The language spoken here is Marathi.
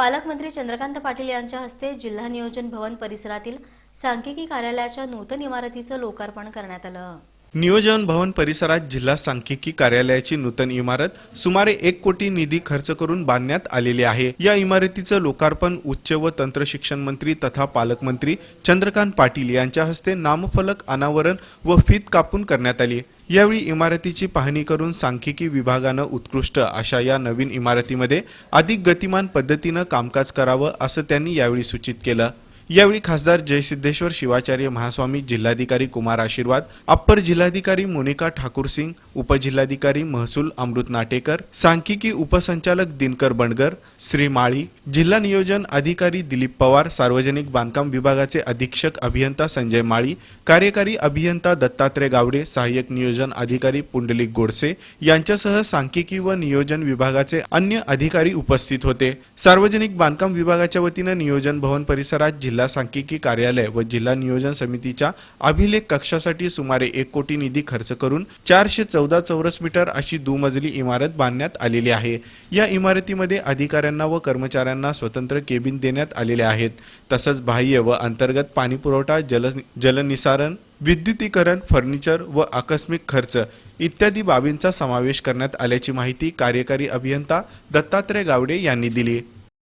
पालकमंत्री चंद्रकांत पाटील यांच्या हस्ते जिल्हा नियोजन भवन परिसरातील सांख्यिकी कार्यालयाच्या नूतन इमारतीचं लोकार्पण करण्यात आलं. नियोजन भवन परिसरात जिल्हा सांख्यिकी कार्यालयाची नूतन इमारत सुमारे एक कोटी निधी खर्च करून बांधण्यात आलेली आहे. या इमारतीचं लोकार्पण उच्च व तंत्र शिक्षण मंत्री तथा पालकमंत्री चंद्रकांत पाटील यांच्या हस्ते नामफलक अनावरण व फीत कापून करण्यात आली. यावेळी इमारतीची पाहणी करून सांख्यिकी विभागानं उत्कृष्ट अशा या नवीन इमारतीमध्ये अधिक गतिमान पद्धतीनं कामकाज करावं असं त्यांनी यावेळी सूचित केलं. यावेळी खासदार जयसिद्धेश्वर शिवाचार्य महास्वामी जिल्हाधिकारी कुमार आशीर्वाद अप्पर जिल्हाधिकारी मोनिका ठाकूर सिंग उपजिल्हाधिकारी महसूल अमृत नाटेकर सांख्यिकी उपसंचालक दिनकर बंडगर श्री माळी जिल्हा नियोजन अधिकारी दिलीप पवार सार्वजनिक बांधकाम विभागाचे अधीक्षक अभियंता संजय माळी कार्यकारी अभियंता दत्तात्रय गावडे सहाय्यक नियोजन अधिकारी पुंडलिक गोडसे यांच्यासह सांख्यिकी व नियोजन विभागाचे अन्य अधिकारी उपस्थित होते. सार्वजनिक बांधकाम विभागाच्या वतीनं नियोजन भवन परिसरात जिल्हा सांख्यिकी कार्यालय व जिल्हा नियोजन समितीच्या अभिलेख कक्षासाठी सुमारे एक कोटी निधी खर्च करून चारशे चौदा चौरस मीटर अशी दुमजली इमारत बांधण्यात आलेली आहे. या इमारतीमध्ये अधिकाऱ्यांना व कर्मचाऱ्यांना स्वतंत्र केबिन देण्यात आलेले आहेत. तसंच बाह्य व अंतर्गत पाणीपुरवठा जल जलनिसारण विद्युतीकरण फर्निचर व आकस्मिक खर्च इत्यादी बाबींचा समावेश करण्यात आल्याची माहिती कार्यकारी अभियंता दत्तात्रय गावडे यांनी दिली.